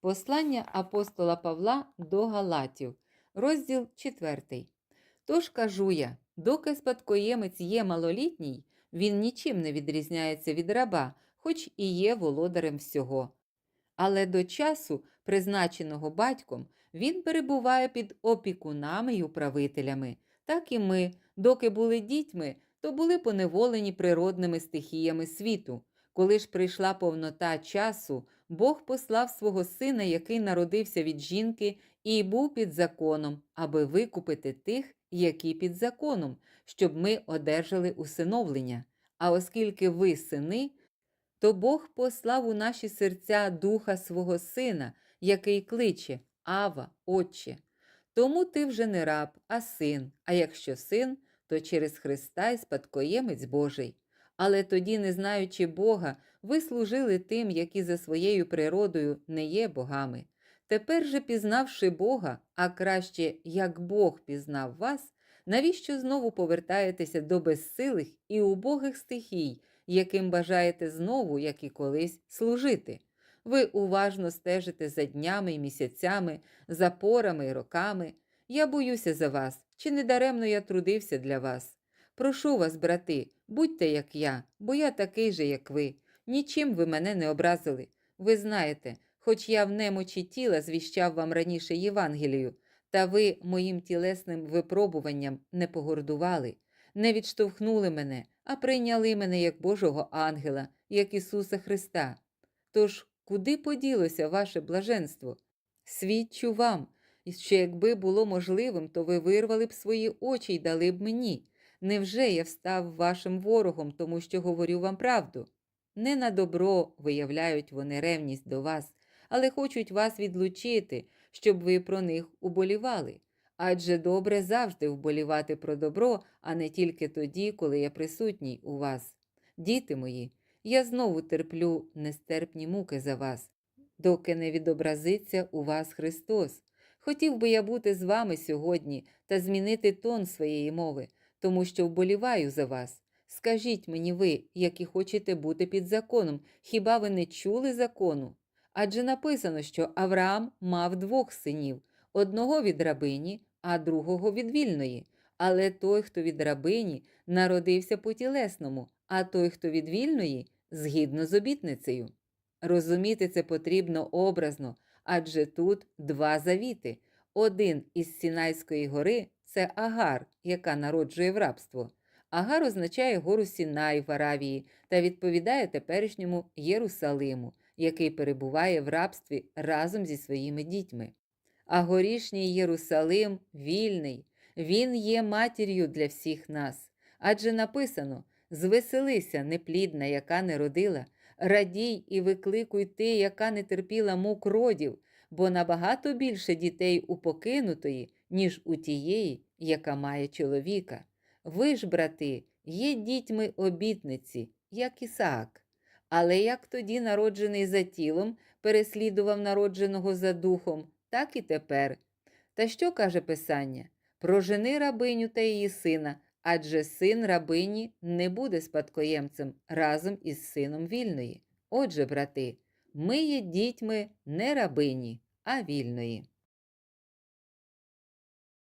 Послання апостола Павла до Галатів, розділ 4. Тож кажу я, доки спадкоємець є малолітній, він нічим не відрізняється від раба, хоч і є володарем всього. Але до часу, призначеного батьком, він перебуває під опікунами й управителями. Так і ми, доки були дітьми, то були поневолені природними стихіями світу. Коли ж прийшла повнота часу, Бог послав свого сина, який народився від жінки, і був під законом, аби викупити тих, які під законом, щоб ми одержали усиновлення. А оскільки ви сини, то Бог послав у наші серця духа свого сина, який кличе Ава, Отче. Тому ти вже не раб, а син, а якщо син, то через Христа й спадкоємець Божий. Але тоді, не знаючи Бога, ви служили тим, які за своєю природою не є богами. Тепер же, пізнавши Бога, а краще, як Бог пізнав вас, навіщо знову повертаєтеся до безсилих і убогих стихій, яким бажаєте знову, як і колись, служити? Ви уважно стежите за днями й місяцями, за порами й роками. Я боюся за вас, чи не даремно я трудився для вас. Прошу вас, брати, будьте як я, бо я такий же, як ви. Нічим ви мене не образили. Ви знаєте, хоч я в немочі тіла звіщав вам раніше Євангелію, та ви моїм тілесним випробуванням не погордували, не відштовхнули мене, а прийняли мене як Божого ангела, як Ісуса Христа. Тож, куди поділося ваше блаженство? Свідчу вам, що якби було можливим, то ви вирвали б свої очі й дали б мені. Невже я встав вашим ворогом, тому що говорю вам правду? Не на добро виявляють вони ревність до вас, але хочуть вас відлучити, щоб ви про них уболівали. Адже добре завжди вболівати про добро, а не тільки тоді, коли я присутній у вас. Діти мої, я знову терплю нестерпні муки за вас, доки не відобразиться у вас Христос. Хотів би я бути з вами сьогодні та змінити тон своєї мови, тому що вболіваю за вас. Скажіть мені ви, які хочете бути під законом, хіба ви не чули закону? Адже написано, що Авраам мав двох синів одного від рабині, а другого від вільної. Але той, хто від рабині, народився по тілесному, а той, хто від вільної, згідно з обітницею. Розуміти це потрібно образно, адже тут два завіти. Один із Сінайської гори це Агар, яка народжує в рабство. Агар означає гору Сінай в Аравії та відповідає теперішньому Єрусалиму, який перебуває в рабстві разом зі своїми дітьми. А горішній Єрусалим вільний, він є матір'ю для всіх нас. Адже написано: звеселися, неплідна, яка не родила, радій і викликуй ти, яка не терпіла мук родів, бо набагато більше дітей у покинутої, ніж у тієї, яка має чоловіка. Ви ж, брати, є дітьми обітниці, як Ісаак. Але як тоді народжений за тілом переслідував народженого за духом, так і тепер. Та що каже Писання? Прожени рабиню та її сина, адже син рабині не буде спадкоємцем разом із сином вільної. Отже, брати, ми є дітьми не рабині, а вільної.